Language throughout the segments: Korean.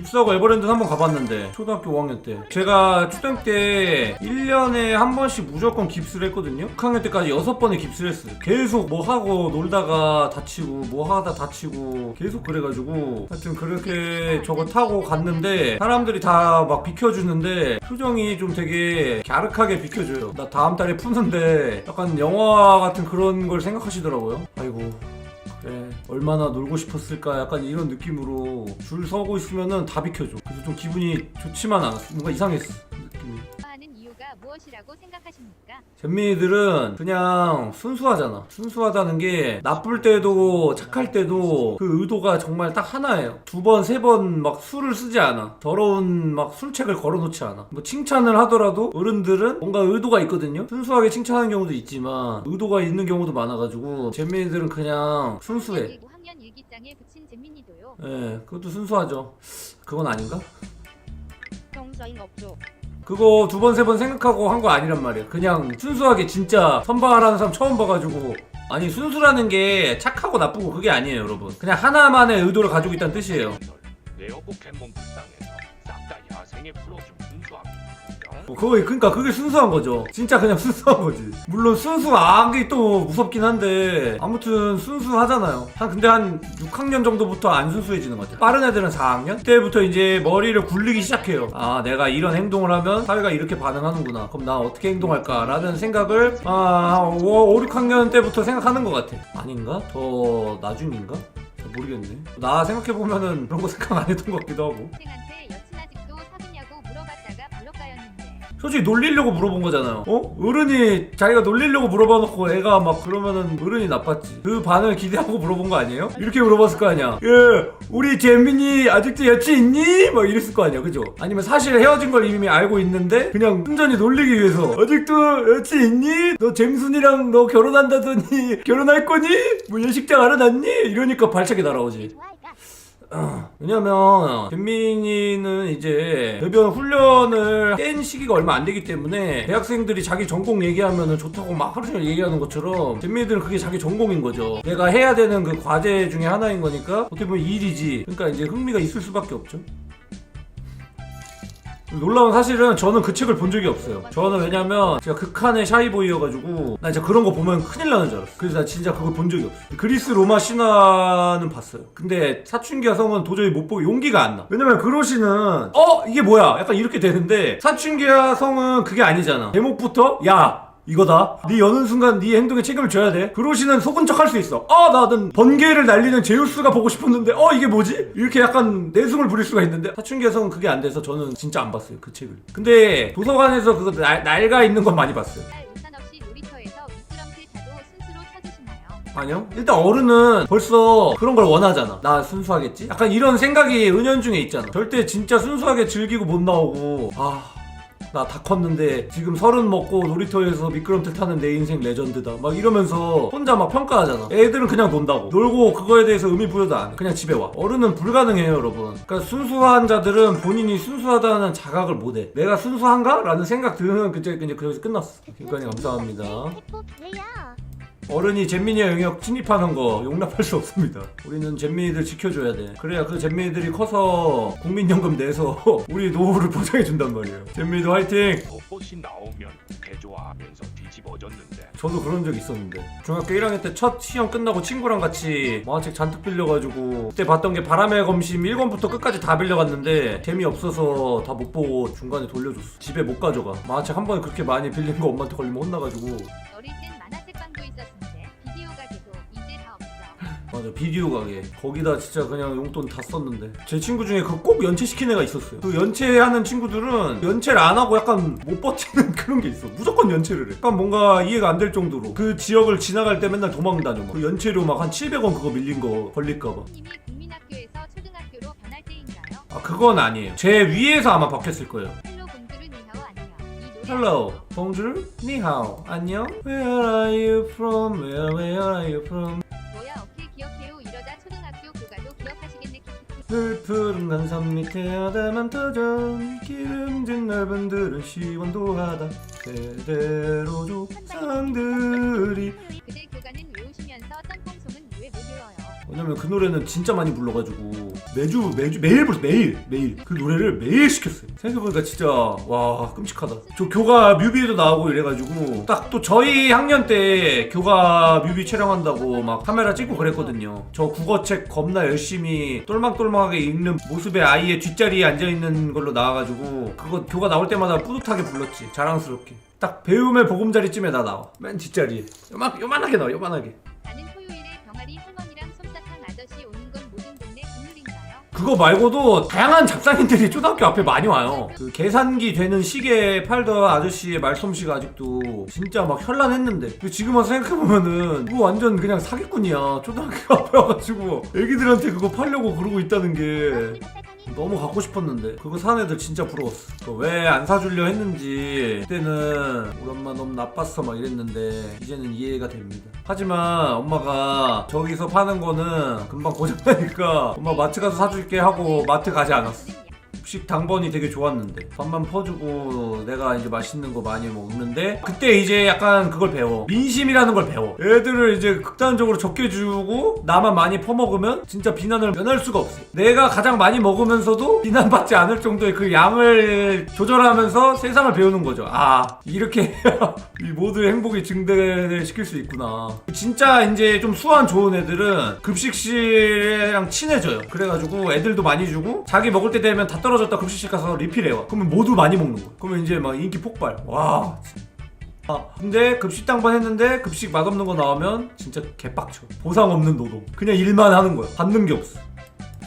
깁스하고 에버랜드 한번 가봤는데 초등학교 5학년 때. 제가 초등학교 때 1년에 한 번씩 무조건 깁스를 했거든요. 6학년 때까지 6번의 깁스를 했어요. 계속 뭐 하고 놀다가 다치고 뭐 하다 다치고 계속 그래가지고 하여튼 그렇게 저거 타고 갔는데 사람들이 다 막 비켜주는데 표정이 좀 되게 갸륵하게 비켜줘요. 나 다음 달에 푸는데 약간 영화 같은 그런 걸 생각하시더라고요. 아이고 그래 얼마나 놀고 싶었을까 약간 이런 느낌으로 줄 서고 있으면은 다 비켜줘. 그래서 좀 기분이 좋지만 않았어. 뭔가 이상했어 무엇이라고 생각하십니까? 잼민이들은 그냥 순수하잖아 순수하다는 게 나쁠 때도 착할 때도 그 의도가 정말 딱 하나예요 두 번 세 번 막 술을 쓰지 않아 더러운 막 술책을 걸어놓지 않아 뭐 칭찬을 하더라도 어른들은 뭔가 의도가 있거든요 순수하게 칭찬하는 경우도 있지만 의도가 있는 경우도 많아가지고 잼민이들은 그냥 순수해 그리고 학년 일기장에 붙인 잼민이도요. 예, 그것도 순수하죠. 그건 아닌가? 경사인 없죠. 그거 두 번 세 번 생각하고 한 거 아니란 말이야. 그냥 순수하게 진짜 선발하는 사람 처음 봐가지고. 아니 순수라는 게 착하고 나쁘고 그게 아니에요, 여러분. 그냥 하나만의 의도를 가지고 있다는 뜻이에요. 레어 포켓몬 불쌍해서 싹다 야생에 풀어준. 뭐 그거 그러니까 그게 순수한 거죠. 진짜 그냥 순수한 거지. 물론 순수하기 또 무섭긴 한데 아무튼 순수하잖아요. 한 근데 한 6학년 정도부터 안 순수해지는 것 같아요. 빠른 애들은 4학년 그때부터 이제 머리를 굴리기 시작해요. 아 내가 이런 행동을 하면 사회가 이렇게 반응하는구나. 그럼 나 어떻게 행동할까라는 생각을 아 5, 6학년 때부터 생각하는 것 같아. 아닌가? 더 나중인가? 잘 모르겠네. 나 생각해 보면은 그런 거 생각 안 했던 것 같기도 하고. 솔직히 놀리려고 물어본 거잖아요. 어? 어른이 자기가 놀리려고 물어봐 놓고 애가 막 그러면은 어른이 나빴지. 그 반을 기대하고 물어본 거 아니에요? 이렇게 물어봤을 거 아니야. 예, 우리 재민이 아직도 여친 있니? 막 이랬을 거 아니야. 그죠? 아니면 사실 헤어진 걸 이미 알고 있는데 그냥 순전히 놀리기 위해서 아직도 여친 있니? 너 잼순이랑 너 결혼한다더니 결혼할 거니? 뭐 예식장 알아놨니? 이러니까 발차기 날아오지. 왜냐면 잼민이는 이제 배변 훈련을 뗀 시기가 얼마 안 되기 때문에 대학생들이 자기 전공 얘기하면 좋다고 막 하루 종일 얘기하는 것처럼 잼민이들은 그게 자기 전공인 거죠. 내가 해야 되는 그 과제 중에 하나인 거니까 어떻게 보면 일이지. 그러니까 이제 흥미가 있을 수밖에 없죠 놀라운 사실은 저는 그 책을 본 적이 없어요. 저는 왜냐면 제가 극한의 샤이보이여가지고 나 진짜 그런 거 보면 큰일 나는 줄 알았어. 그래서 나 진짜 그걸 본 적이 없어. 그리스 로마 신화는 봤어요. 근데 사춘기와 성은 도저히 못 보고 용기가 안 나. 왜냐면 그로시는 어 이게 뭐야? 약간 이렇게 되는데 사춘기와 성은 그게 아니잖아. 제목부터 야 이거다. 네 여는 순간 네 행동에 책임을 져야 돼. 그로시는 속은 척할 수 있어. 아, 나는 번개를 날리는 제우스가 보고 싶었는데, 어, 이게 뭐지? 이렇게 약간 내숭을 부릴 수가 있는데, 사춘기에서는 그게 안 돼서 저는 진짜 안 봤어요, 그 책을. 근데 도서관에서 그거 날, 날가 있는 건 많이 봤어요. 아니요. 일단 어른은 벌써 그런 걸 원하잖아. 나 순수하겠지? 약간 이런 생각이 은연중에 있잖아. 절대 진짜 순수하게 즐기고 못 나오고, 아. 나 다 컸는데 지금 서른 먹고 놀이터에서 미끄럼틀 타는 내 인생 레전드다 막 이러면서 혼자 막 평가하잖아 애들은 그냥 논다고 놀고 그거에 대해서 의미 부여도 안해 그냥 집에 와 어른은 불가능해요 여러분 그러니까 순수한 자들은 본인이 순수하다는 자각을 못해 내가 순수한가? 라는 생각 드는 그때 그냥 그래서 끝났어 김관이 감사합니다. 어른이 잼민이의 영역 침입하는 거 용납할 수 없습니다. 우리는 잼민이들 지켜줘야 돼. 그래야 그 잼민이들이 커서 국민연금 내서 우리 노후를 보장해 준단 말이에요. 잼민이도 화이팅! 벚꽃이 나오면 개좋아하면서 뒤집어졌는데 저도 그런 적 있었는데 중학교 1학년 때 첫 시험 끝나고 친구랑 같이 만화책 잔뜩 빌려가지고 그때 봤던 게 바람의 검심 1권부터 끝까지 다 빌려갔는데 재미없어서 다 못 보고 중간에 돌려줬어 집에 못 가져가 만화책 한 번에 그렇게 많이 빌린 거 엄마한테 걸리면 혼나가지고 어릴 땐 맞아 비디오 가게 거기다 진짜 그냥 용돈 다 썼는데 제 친구 중에 그 꼭 연체시킨 애가 있었어요 그 연체하는 친구들은 연체를 안 하고 약간 못 버티는 그런 게 있어 무조건 연체를 해 약간 뭔가 이해가 안 될 정도로 그 지역을 지나갈 때 맨날 도망 다녀 막. 그 연체료 막 한 700원 그거 밀린 거 걸릴까봐 님이 국민학교에서 초등학교로 변할 때인가요? 아 그건 아니에요 제 위에서 아마 바뀌었을 거예요 헬로 공주를 니하오 안녕. 이 노래 Hello, 봉주르, 니하오, 안녕. Where are you from? Where, where are you from? 푸른 간산 밑에 아담한 터전. 기름진 넓은 들은 시원도하다. 제대로 조상들이. 그대 교가는 외우시면서 짬뽕송은 왜 못 외워요? 왜냐면 그 노래는 진짜 많이 불러가지고 매주 매주 매일 불렀어 매일 매일 그 노래를 매일 시켰어요. 생각해보니까 진짜 와 끔찍하다. 저 교가 뮤비에도 나오고 이래가지고 딱 또 저희 학년 때 교가 뮤비 촬영한다고 막 카메라 찍고 그랬거든요. 저 국어책 겁나 열심히 똘망똘망하게 읽는 모습의 아이의 뒷자리에 앉아 있는 걸로 나와가지고 그거 교가 나올 때마다 뿌듯하게 불렀지. 자랑스럽게. 딱 배움의 보금자리쯤에 나 나와. 맨 뒷자리에. 요만, 요만하게 나와 요만하게 그거 말고도 다양한 잡상인들이 초등학교 앞에 많이 와요. 그 계산기 되는 시계 팔던 아저씨의 말솜씨가 아직도 진짜 막 현란했는데. 지금 와서 생각해보면은 그거 완전 그냥 사기꾼이야. 초등학교 앞에 와가지고 애기들한테 그거 팔려고 그러고 있다는 게 너무 갖고 싶었는데 그거 사는 애들 진짜 부러웠어. 왜 안 사주려 했는지 그때는 우리 엄마 너무 나빴어 막 이랬는데 이제는 이해가 됩니다. 하지만 엄마가 저기서 파는 거는 금방 고장나니까 엄마 마트 가서 사줄게 하고 마트 가지 않았어. 급식 당번이 되게 좋았는데. 밥만 퍼주고 내가 이제 맛있는 거 많이 먹는데 그때 이제 약간 그걸 배워. 민심이라는 걸 배워. 애들을 이제 극단적으로 적게 주고 나만 많이 퍼먹으면 진짜 비난을 면할 수가 없어. 내가 가장 많이 먹으면서도 비난받지 않을 정도의 그 양을 조절하면서 세상을 배우는 거죠. 아 이렇게 이 모두의 행복이 증대를 시킬 수 있구나. 진짜 이제 좀 수완 좋은 애들은 급식실이랑 친해져요. 그래가지고 애들도 많이 주고 자기 먹을 때 되면 다 떨어 졌다 급식실 가서 리필해와 그러면 모두 많이 먹는 거야 그러면 이제 막 인기 폭발. 와 진짜. 아, 근데 급식 당번 했는데 급식 맛없는 거 나오면 진짜 개빡쳐. 보상 없는 노동. 그냥 일만 하는 거야 받는 게 없어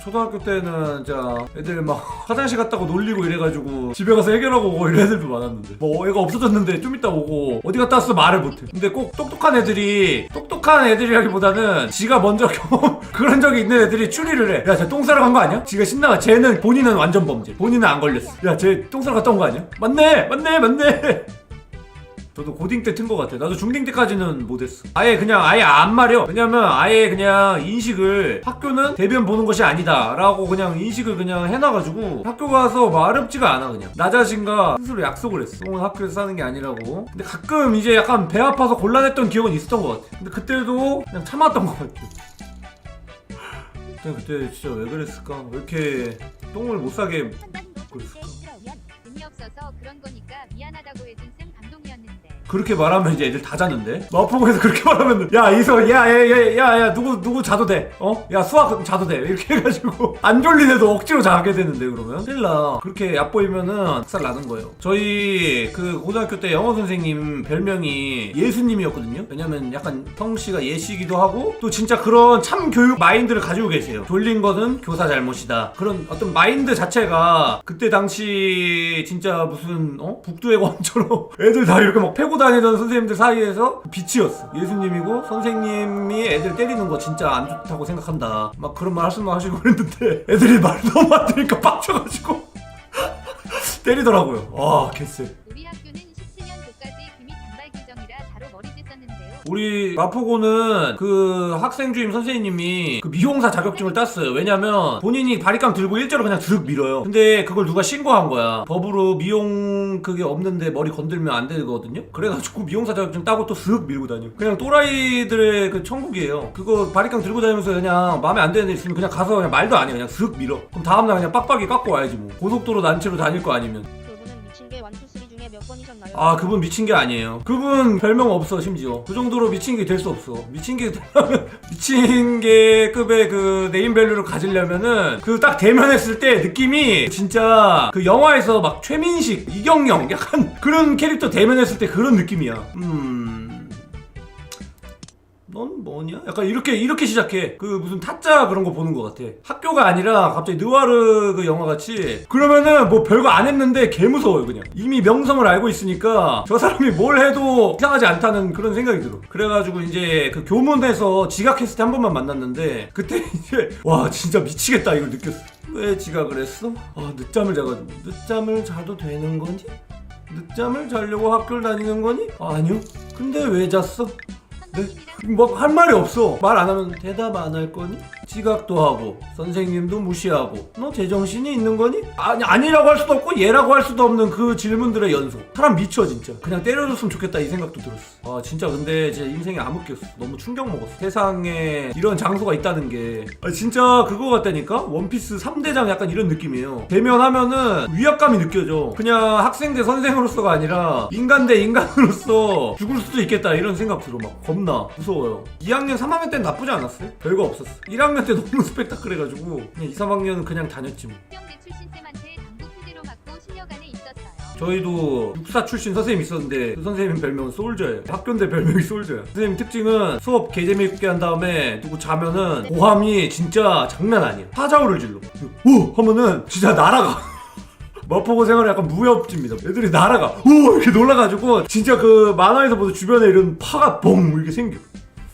초등학교 때는 진짜 애들 막 화장실 갔다고 놀리고 이래가지고 집에 가서 해결하고 오고 이런 애들도 많았는데. 뭐 애가 없어졌는데 좀 이따 오고 어디 갔다 왔어 말을 못해. 근데 꼭 똑똑한 애들이 똑똑한 애들이라기보다는 지가 먼저 경험 그런 적이 있는 애들이 추리를 해야 쟤 똥 싸러 간 거 아니야? 지가 신나가. 쟤는 본인은 완전 범죄. 본인은 안 걸렸어. 야 쟤 똥 싸러 갔다 온 거 아니야? 맞네! 맞네! 맞네 저도 고딩 때 튼 것 같아. 나도 중딩 때까지는 못했어. 아예 그냥 아예 안 말려. 왜냐면 아예 그냥 인식을 학교는 대변 보는 것이 아니다라고 그냥 인식을 그냥 해놔가지고 학교 가서 마렵지가 않아 그냥. 나 자신과 스스로 약속을 했어. 똥은 학교에서 사는 게 아니라고. 근데 가끔 이제 약간 배 아파서 곤란했던 기억은 있었던 것 같아. 근데 그때도 그냥 참았던 것 같아. 그때 그때 진짜 왜 그랬을까? 왜 이렇게 똥을 못 싸게 그랬을까? 재미없어서 그런 거니까 미안하다고 해준 그렇게 말하면 이제 애들 다 자는데? 마포구에서 그렇게 말하면 야 이서 야야야야야 누구 누구 자도 돼어 야 수학 자도 돼? 이렇게 해가지고 안 애도 억지로 자게 되는데 그러면? 큰일 나. 그렇게 얕보이면은 학살 나는 거예요. 저희 그 고등학교 때 영어 선생님 별명이 예수님이었거든요. 왜냐면 약간 성씨가 예시기도 하고 또 진짜 그런 참 교육 마인드를 가지고 계세요. 졸린 것은 교사 잘못이다. 그런 어떤 마인드 자체가 그때 당시 진짜 무슨 어? 북두의 권처럼 애들 다 이렇게 막 패고 다니던 선생님들 사이에서 빛이었어. 예수님이고 선생님이 애들 때리는 거 진짜 안 좋다고 생각한다. 막 그런 말 하시면 하시고 그랬는데 애들이 말 너무 안 들으니까 빡쳐가지고 때리더라고요. 와 개쎄 우리 마포고는 그 학생 주임 선생님이 그 미용사 자격증을 땄어요. 왜냐면 본인이 바리깡 들고 일자로 그냥 슥 밀어요. 근데 그걸 누가 신고한 거야. 법으로 미용 그게 없는데 머리 건들면 안 되거든요. 그래가지고 미용사 자격증 따고 또 슥 밀고 다녀. 그냥 또라이들의 그 천국이에요. 그거 바리깡 들고 다니면서 그냥 마음에 안 드는 애 있으면 그냥 가서 그냥 말도 안 해. 그냥 슥 밀어. 그럼 다음날 그냥 빡빡이 깎고 와야지 뭐. 고속도로 난치로 다닐 거 아니면. 몇 번이셨나요? 아 그분 미친 게 아니에요. 그분 별명 없어 심지어. 그 정도로 미친 게 될 수 없어. 미친 게 미친 게 급의 그 네임밸류를 가지려면은 그 딱 대면했을 때 느낌이 진짜 그 영화에서 막 최민식 이경영 약간 그런 캐릭터 대면했을 때 그런 느낌이야. 음... 넌 뭐냐? 약간 이렇게 이렇게 시작해. 그 무슨 타짜 그런 거 보는 것 같아. 학교가 아니라 갑자기 느와르 그 영화 같이 그러면은 뭐 별거 안 했는데 개 무서워요 그냥. 이미 명성을 알고 있으니까 저 사람이 뭘 해도 이상하지 않다는 그런 생각이 들어. 그래가지고 이제 그 교문에서 지각했을 때 한 번만 만났는데 그때 이제 와 진짜 미치겠다 이걸 느꼈어. 왜 지각을 했어? 아 늦잠을 자가지고 늦잠을 자도 되는 거니? 늦잠을 자려고 학교를 다니는 거니? 아니요. 근데 왜 잤어? 네? 선생님이랑 뭐할 말이 없어. 말 안 하면 대답 안 할 거니? 지각도 하고 선생님도 무시하고. 너 제정신이 있는 거니? 아니 아니라고 할 수도 없고 얘라고 할 수도 없는 그 질문들의 연속. 사람 미쳐 진짜. 그냥 때려줬으면 좋겠다 이 생각도 들었어. 아 진짜 근데 제 인생이 암흑기였어. 너무 충격 먹었어. 세상에 이런 장소가 있다는 게. 아, 진짜 그거 같다니까? 원피스 3대장 약간 이런 느낌이에요. 대면하면은 위압감이 느껴져. 그냥 학생 대 선생으로서가 아니라 인간 대 인간으로서 죽을 수도 있겠다 이런 생각 들어. 막 겁나 무서워요 2학년 3학년 때는 나쁘지 않았어요 별거 없었어 1학년 때 너무 스펙타클해가지고 그냥 2, 3학년은 그냥 다녔지 뭐 수영대 출신 쌤한테 당구 푸대로 맞고 실려간에 있었어요. 저희도 육사 출신 선생님 있었는데 그 선생님 별명은 솔저예요. 학교인데 별명이 솔저야. 선생님 특징은 수업 개재미있게 한 다음에 누구 자면은 고함이 진짜 장난 아니야. 파자우를 질러. 오 하면은 진짜 날아가. 마포고 생활이 약간 무협지입니다. 애들이 날아가. 오 이렇게 놀라가지고 진짜 그 만화에서 보던 주변에 이런 파가 뻥 이렇게 생겨.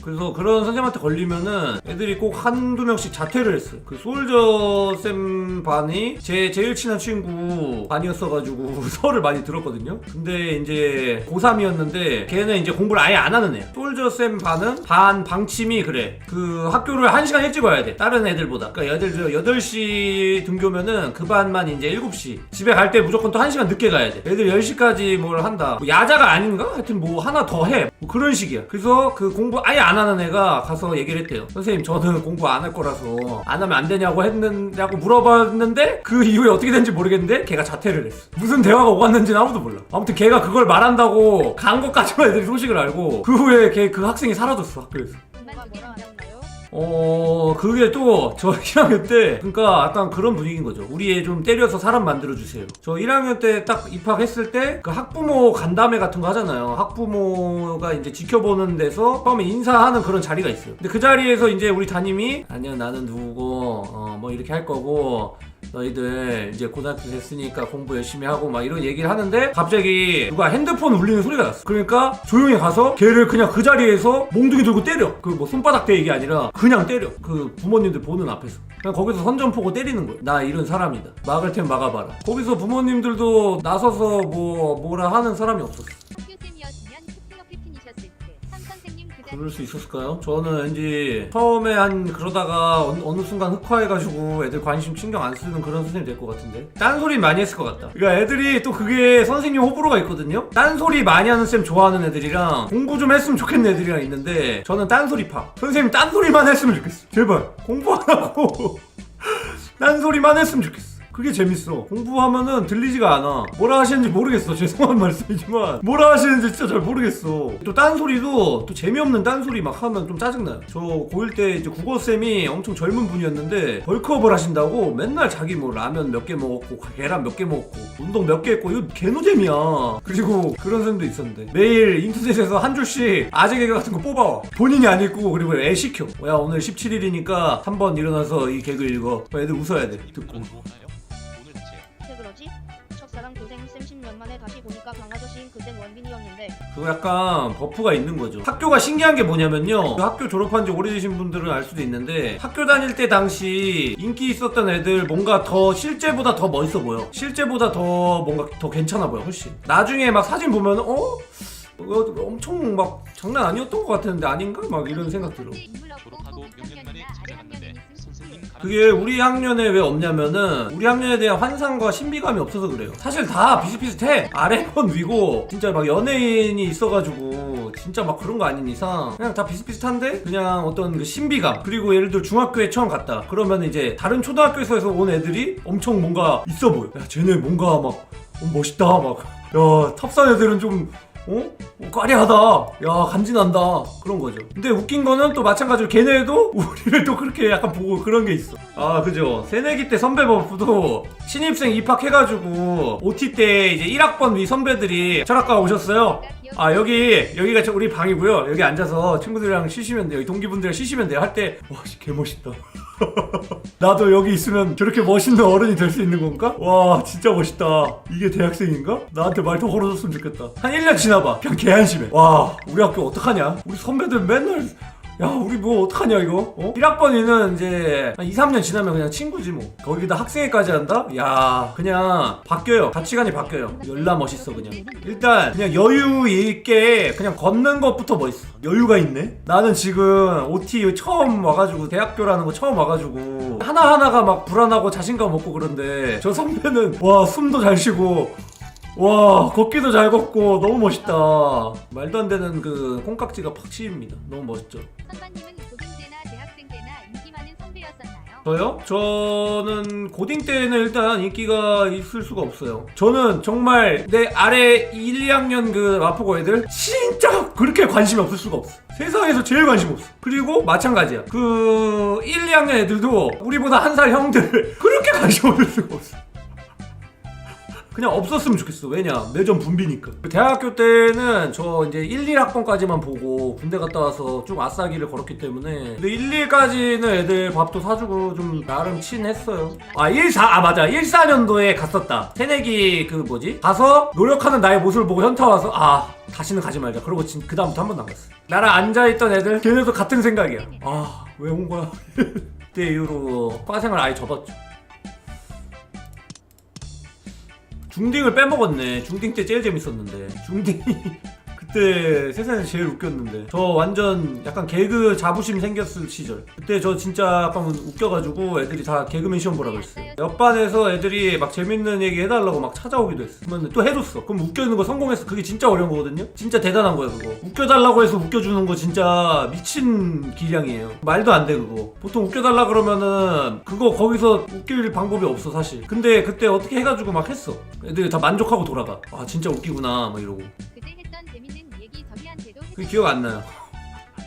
그래서 그런 선생님한테 걸리면은 애들이 꼭 한두 명씩 자퇴를 했어요. 그 솔저 쌤 반이 제 제일 친한 친구 반이었어가지고 설을 많이 들었거든요. 근데 이제 고3이었는데 걔는 이제 공부를 아예 안 하는 애. 솔저 쌤 반은 반 방침이 그래. 그 학교를 1시간 일찍 와야 돼. 다른 애들보다. 그러니까 들어 8시 등교면은 그 반만 이제 7시. 집에 갈 때 무조건 또 1시간 늦게 가야 돼. 애들 10시까지 뭘 한다. 뭐 야자가 아닌가? 하여튼 뭐 하나 더 해. 뭐 그런 식이야. 그래서 그 공부 아예 안 하는 애가 가서 얘기를 했대요. 선생님 저는 공부 안 할 거라서 안 하면 안 되냐고 했느냐고 물어봤는데 그 이후에 어떻게 된지 모르겠는데 걔가 자퇴를 했어. 무슨 대화가 오갔는지는 아무도 몰라. 아무튼 걔가 그걸 말한다고 간 것까지만 애들이 소식을 알고 그 후에 걔 그 학생이 사라졌어 학교에서. 누가 뭐라 하셨나요? 어 그게 또 저 1학년 때 그러니까 약간 그런 분위기인 거죠. 우리 애 좀 때려서 사람 만들어 주세요. 저 1학년 때 딱 입학했을 때 그 학부모 간담회 같은 거 하잖아요. 학부모가 이제 지켜보는 데서 처음에 인사하는 그런 자리가 있어요. 근데 그 자리에서 이제 우리 담임이 아니요 나는 누구고 어, 뭐 이렇게 할 거고 너희들 이제 고등학교 됐으니까 공부 열심히 하고 막 이런 얘기를 하는데 갑자기 누가 핸드폰 울리는 소리가 났어. 그러니까 조용히 가서 걔를 그냥 그 자리에서 몽둥이 들고 때려. 그 뭐 손바닥 대기 아니라 그냥 때려. 그 부모님들 보는 앞에서. 그냥 거기서 선전포고 때리는 거예요. 나 이런 사람이다. 막을 템 막아봐라. 거기서 부모님들도 나서서 뭐 뭐라 하는 사람이 없었어. 그럴 수 있었을까요? 저는 왠지 처음에 한 그러다가 어느, 어느 순간 흑화해가지고 애들 관심 신경 안 쓰는 그런 선생님 될 것 같은데. 딴소리 많이 했을 것 같다. 그러니까 애들이 또 그게 선생님 호불호가 있거든요? 딴소리 많이 하는 쌤 좋아하는 애들이랑 공부 좀 했으면 좋겠는 애들이랑 있는데 저는 딴소리파. 선생님 딴소리만 했으면 좋겠어. 제발 공부 안 하고. 딴소리만 했으면 좋겠어 그게 재밌어. 공부하면은 들리지가 않아. 뭐라 하시는지 모르겠어. 죄송한 말씀이지만. 뭐라 하시는지 진짜 잘 모르겠어. 또 딴소리도 또 재미없는 딴소리 막 하면 좀 짜증나요. 저 고1 때 이제 국어쌤이 엄청 젊은 분이었는데 벌크업을 하신다고 맨날 자기 뭐 라면 몇 개 먹었고 계란 몇 개 먹었고 운동 몇 개 했고 이거 개노잼이야. 그리고 그런 쌤도 있었는데 매일 인터넷에서 한 줄씩 아재 개그 같은 거 뽑아와. 본인이 안 읽고 그리고 애 시켜. 야 오늘 17일이니까 한 번 일어나서 이 개그 읽어. 애들 웃어야 돼. 듣고. 첫사랑 고생 쌤 10년 만에 다시 보니까 강아저씨인 그땐 원빈이었는데 그거 약간 버프가 있는 거죠. 학교가 신기한 게 뭐냐면요. 그 학교 졸업한 지 오래되신 분들은 알 수도 있는데 학교 다닐 때 당시 인기 있었던 애들 뭔가 더 실제보다 더 멋있어 보여. 실제보다 더 뭔가 더 괜찮아 보여 훨씬. 나중에 막 사진 보면 어? 어, 엄청 막 장난 아니었던 것 같았는데 아닌가? 막 이런 생각 들어. 졸업하고 몇 년 만에 찾아갔는데 선생님 가르쳐 그게 우리 학년에 왜 없냐면은 우리 학년에 대한 환상과 신비감이 없어서 그래요. 사실 다 비슷비슷해. 아래건 위고 진짜 막 연예인이 있어가지고 진짜 막 그런 거 아닌 이상 그냥 다 비슷비슷한데 그냥 어떤 그 신비감 그리고 예를 들어 중학교에 처음 갔다 그러면 이제 다른 초등학교에서 온 애들이 엄청 뭔가 있어 보여. 야 쟤네 뭔가 막 어, 멋있다 막. 야 탑산 애들은 좀 어? 어, 까리하다. 야, 간지난다. 그런 거죠. 근데 웃긴 거는 또 마찬가지로 걔네도 우리를 또 그렇게 약간 보고 그런 게 있어. 아, 그죠. 새내기 때 선배 버프도 신입생 입학해가지고 OT 때 이제 1학번 위 선배들이 철학과 오셨어요. 아, 여기, 여기가 저 우리 방이고요. 여기 앉아서 친구들이랑 쉬시면 돼요. 동기분들이랑 쉬시면 돼요. 할 때, 와, 씨, 개 멋있다. 나도 여기 있으면 저렇게 멋있는 어른이 될 수 있는 건가? 와 진짜 멋있다 이게 대학생인가? 나한테 말도 걸어줬으면 좋겠다 한 1년 지나봐 그냥 개한심해 와 우리 학교 어떡하냐 우리 선배들 맨날 야 우리 뭐 어떡하냐 이거? 어? 1학번이는 이제 한 2, 3년 지나면 그냥 친구지 뭐. 거기다 학생회까지 한다? 야 그냥 바뀌어요. 가치관이 바뀌어요. 열나 멋있어 그냥. 일단 그냥 여유 있게 그냥 걷는 것부터 멋있어. 여유가 있네? 나는 지금 OT 처음 와가지고 대학교라는 거 처음 와가지고 하나하나가 막 불안하고 자신감 없고 그런데 저 선배는 와 숨도 잘 쉬고 와 걷기도 잘 걷고 너무 멋있다 말도 안 되는 그 콩깍지가 팍 치입니다 너무 멋있죠 선반님은 고등 때나 대학생 때나 인기 많은 선배였었나요? 저요? 저는 고딩 때는 일단 인기가 있을 수가 없어요. 저는 정말 내 아래 1, 2학년 그 마포고 애들 진짜 그렇게 관심이 없을 수가 없어. 세상에서 제일 관심 없어. 그리고 마찬가지야. 그 1, 2학년 애들도 우리보다 한 살 형들 그렇게 관심 없을 수가 없어. 그냥 없었으면 좋겠어. 왜냐? 매점 분비니까. 대학교 때는 저 이제 1, 1학번까지만 보고 군대 갔다 와서 좀 아싸기를 걸었기 때문에. 근데 1, 2까지는 애들 밥도 사주고 좀 나름 친했어요. 아, 1, 4, 아, 맞아. 1, 4년도에 갔었다. 새내기 그 뭐지? 가서 노력하는 나의 모습을 보고 현타 와서 아, 다시는 가지 말자. 그러고 진, 그다음부터 한 번도 안 갔어. 나랑 앉아있던 애들, 걔네도 같은 생각이야. 아, 왜 온 거야? 그때 이후로 과생을 아예 접었죠. 중딩을 빼먹었네. 중딩 때 제일 재밌었는데. 중딩이 그때 세상에서 제일 웃겼는데. 저 완전 약간 개그 자부심 생겼을 시절. 그때 저 진짜 약간 웃겨가지고 애들이 다 개그맨 시험 보라 그랬어요. 옆반에서 애들이 막 재밌는 얘기 해달라고 막 찾아오기도 했어. 그러면 또 해줬어. 그럼 웃겨주는 거 성공했어. 그게 진짜 어려운 거거든요. 진짜 대단한 거야 그거. 웃겨달라고 해서 웃겨주는 거 진짜 미친 기량이에요. 말도 안 돼 그거. 보통 웃겨달라 그러면은 그거 거기서 웃길 방법이 없어 사실. 근데 그때 어떻게 해가지고 막 했어. 애들이 다 만족하고 돌아가. 아 진짜 웃기구나 막 이러고. 그게 기억 안 나요.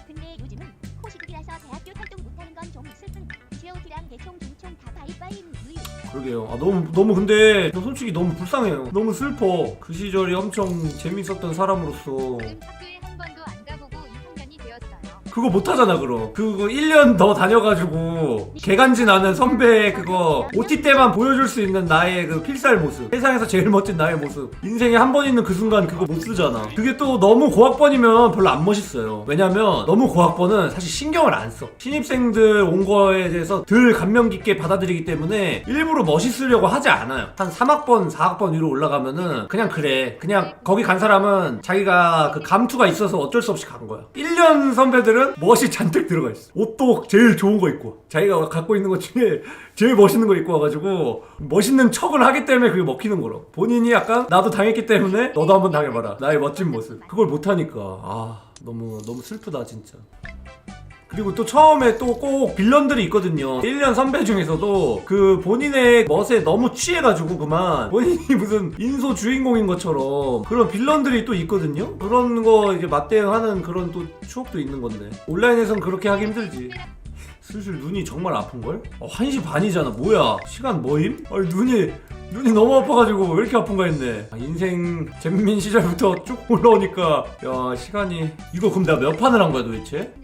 근데 요즘은 코시국이라서 대학교 활동 못하는 건좀 슬픈 GOT랑 대총 중총 다 바이바이 누유 그러게요. 아 너무 너무 근데 저 솔직히 너무 불쌍해요. 너무 슬퍼. 그 시절이 엄청 재밌었던 사람으로서 지금 학교에 한 번도 안 그거 못하잖아 그럼. 그거 1년 더 다녀가지고 개간지 나는 선배 그거 OT 때만 보여줄 수 있는 나의 그 필살 모습. 세상에서 제일 멋진 나의 모습. 인생에 한 번 있는 그 순간 그거 못 쓰잖아. 그게 또 너무 고학번이면 별로 안 멋있어요. 왜냐면 너무 고학번은 사실 신경을 안 써. 신입생들 온 거에 대해서 덜 감명 깊게 받아들이기 때문에 일부러 멋있으려고 하지 않아요. 한 3학번, 4학번 위로 올라가면은 그냥 그래. 그냥 거기 간 사람은 자기가 그 감투가 있어서 어쩔 수 없이 간 거야. 1년 선배들은 멋이 잔뜩 들어가 있어. 옷도 제일 좋은 거 입고. 자기가 갖고 있는 것 중에 제일 멋있는 거 입고 와가지고 멋있는 척을 하기 때문에 그게 먹히는 거로. 본인이 약간 나도 당했기 때문에 너도 한번 당해봐라. 나의 멋진 모습. 그걸 못하니까. 아, 너무, 너무 슬프다, 진짜. 그리고 또 처음에 또 꼭 빌런들이 있거든요. 1년 선배 중에서도 그 본인의 멋에 너무 취해가지고 그만 본인이 무슨 인소 주인공인 것처럼 그런 빌런들이 또 있거든요. 그런 거 이제 맞대응하는 그런 또 추억도 있는 건데 온라인에선 그렇게 하기 힘들지. 슬슬 눈이 정말 아픈걸? 어, 1시 반이잖아. 뭐야? 시간 뭐임? 아니, 눈이, 눈이 너무 아파가지고 왜 이렇게 아픈가 했네. 아, 인생 잼민 시절부터 쭉 올라오니까, 야, 시간이. 이거 그럼 내가 몇 판을 한 거야 도대체?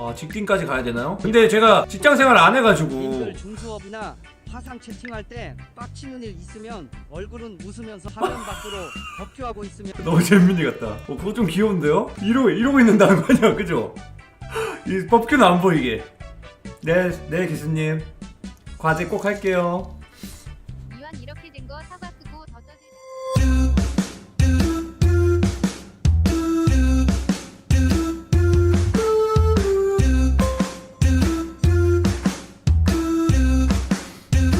아, 직딩까지 가야 되나요? 근데 제가 직장 생활 안 해가지고. 중수업이나 화상 채팅할 때 빡치는 일 있으면 얼굴은 웃으면서 화면 밖으로 덕큐하고 있으면 너무 재민이 같다. 어, 그거 좀 귀여운데요? 이러고, 이러고 있는다는 거 아니야, 그죠? 이 법규는 안 보이게. 네, 네, 교수님. 과제 꼭 할게요.